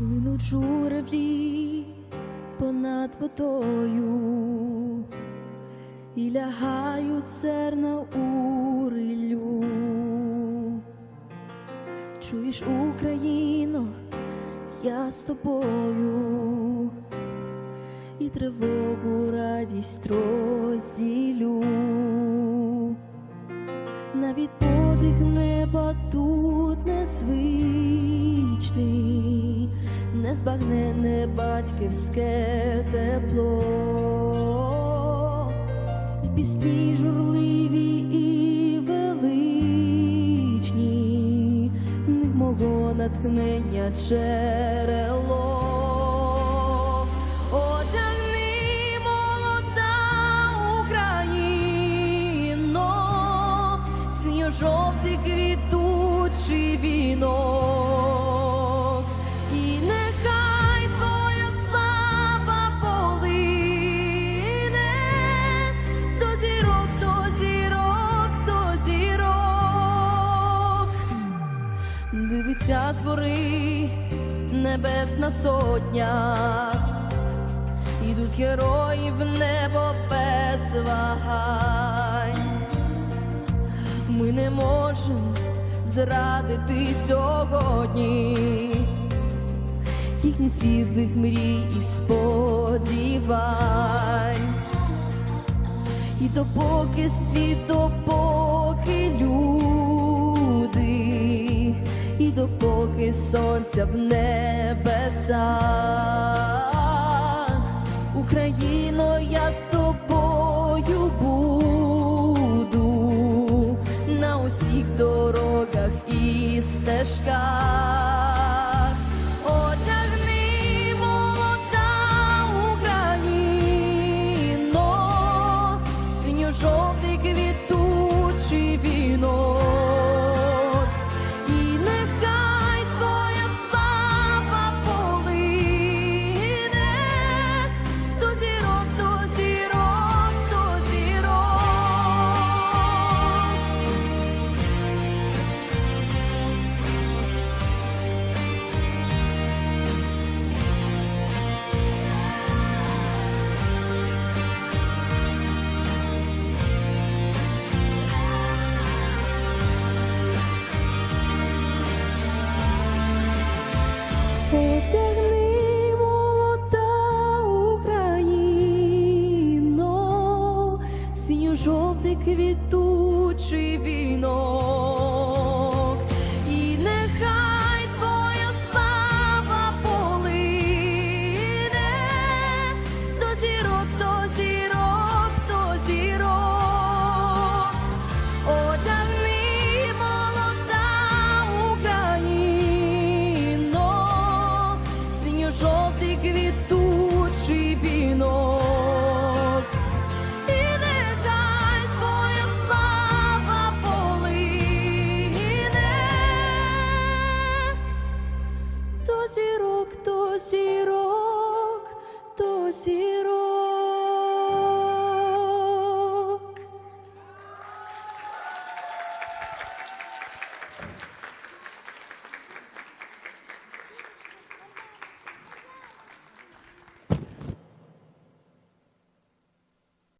Линуть журавлі понад водою і лягають зерна у рилю. Чуєш, Україно, я з тобою і тривогу радість розділю. Навіть подих неба тут незвичний, незбагнене батьківське тепло, і пісні журливі і величні, в мого натхнення джерело. Синьо-жовтий квітучий вінок, і нехай твоя слава полине до зірок, до зірок, до зірок. Дивиться згори небесна сотня. Ідуть герої в небо без вагань. Ми не можемо зрадити сьогодні. Їхніх світлих мрій і сподівань. І допоки світ, допоки люди, і допоки сонця в небесах, Україно, і синьо-жовтий квітучий вінок, зірок, то зірок, то зірок.